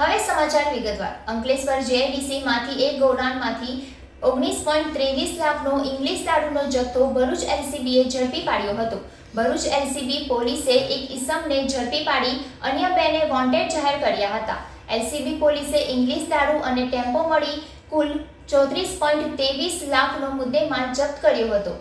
હવે સમાચાર વિગતવાર. અંકલેશ્વર જેઆઈડીસીમાંથી એક ગોડાઉનમાંથી ઓગણીસ પોઈન્ટ ત્રેવીસ લાખનો ઇંગ્લિશ દારૂનો જથ્થો ભરૂચ એલસીબીએ ઝડપી પાડ્યો હતો. ભરૂચ એલસીબી પોલીસે એક ઇસમને ઝડપી પાડી અન્ય બેને વોન્ટેડ જાહેર કર્યા હતા. એલસીબી પોલીસે ઇંગ્લિશ દારૂ અને ટેમ્પો મળી કુલ ચોત્રીસ પોઈન્ટ ત્રેવીસ લાખનો મુદ્દેમાલ જપ્ત કર્યો હતો.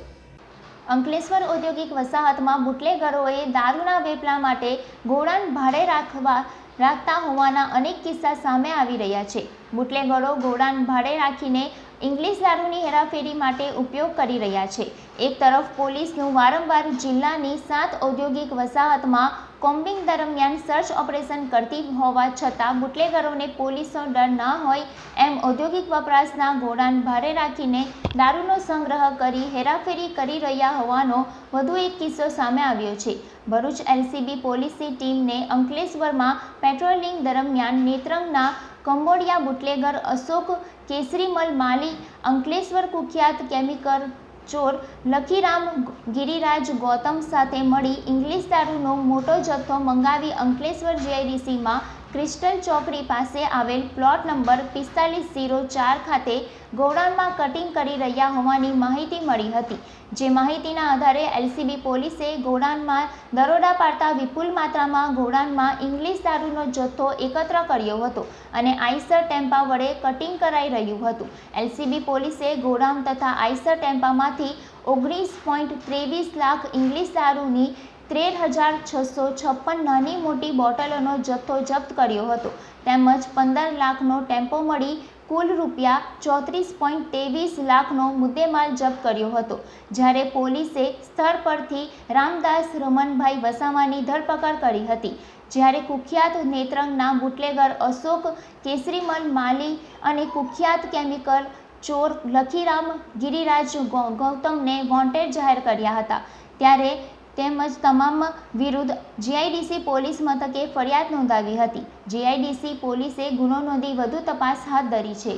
અંકલેશ્વર ઔદ્યોગિક વસાહતમાં બુટલેગરોએ દારૂના વેપલા માટે ગોળાન ભાડે રાખવા રાખતા હોવાના અનેક કિસ્સા સામે આવી રહ્યા છે. બુટલેગરો ઘોડાને ભાડે રાખીને ઇંગ્લિશ દારૂની હેરાફેરી માટે ઉપયોગ કરી રહ્યા છે. એક તરફ પોલીસનું વારંવાર જિલ્લાની સાત ઔદ્યોગિક વસાહતમાં કોમ્બિંગ દરમિયાન સર્ચ ઓપરેશન કરતી હોવા છતાં બુટલેગરોને પોલીસનો ડર ન હોય એમ ઔદ્યોગિક વપરાશના ગોળાન ભારે રાખીને દારૂનો સંગ્રહ કરી હેરાફેરી કરી રહ્યા હોવાનો વધુ એક કિસ્સો સામે આવ્યો છે. ભરૂચ એલસીબી પોલીસની ટીમને અંકલેશ્વરમાં પેટ્રોલિંગ દરમિયાન નેત્રંગના કંબોડિયા બુટલેગર અશોક કેસરીમલ માલી અંકલેશ્વર કુખ્યાત કેમિકલ ચોર લખીરામ ગિરિરાજ ગૌતમ સાથે મળી ઇંગ્લિશ દારૂનો મોટો જથ્થો મંગાવી અંકલેશ્વર જીઆઈડીસીમાં ક્રિસ્ટલ ચોકડી પાસે આવેલ પ્લોટ નંબર પિસ્તાલીસ ઝીરો ચાર ખાતે ગોડાઉનમાં કટિંગ કરી રહ્યા હોવાની માહિતી મળી હતી. જે માહિતીના આધારે એલસીબી પોલીસે ગોડાઉનમાં દરોડા પાડતા વિપુલ માત્રામાં ગોડાઉનમાં ઇંગ્લિશ દારૂનો જથ્થો એકત્ર કર્યો હતો અને આઈસર ટેમ્પા વડે કટિંગ કરાઈ રહ્યું હતું. એલસીબી પોલીસે ગોડાઉન તથા આઈસર ટેમ્પામાંથી ઓગણીસ પોઈન્ટ ત્રેવીસ લાખ ઇંગ્લિશ દારૂની તેર હજાર છસો છપ્પન નાની મોટી બોટલોનો જથ્થો જપ્ત કર્યો હતો. તેમજ પંદર લાખનો ટેમ્પો મળી કુલ રૂપિયા ચોત્રીસ પોઈન્ટ ત્રેવીસ લાખનો મુદ્દેમાલ જપ્ત કર્યો હતો. જ્યારે પોલીસે સ્થળ પરથી રામદાસ રમનભાઈ વસાવાની ધરપકડ કરી હતી. જ્યારે કુખ્યાત નેત્રંગના બુટલેગર અશોક કેસરીમલ માલી અને કુખ્યાત કેમિકલ ચોર લખીરામ ગિરિરાજ ગૌતમને વોન્ટેડ જાહેર કર્યા હતા. ત્યારે તેમજ તમામ વિરુદ્ધ જીઆઈડીસી પોલીસ મથકે ફરિયાદ નોંધાવી હતી. જીઆઈડીસી પોલીસે ગુનો નોંધી વધુ તપાસ હાથ ધરી છે.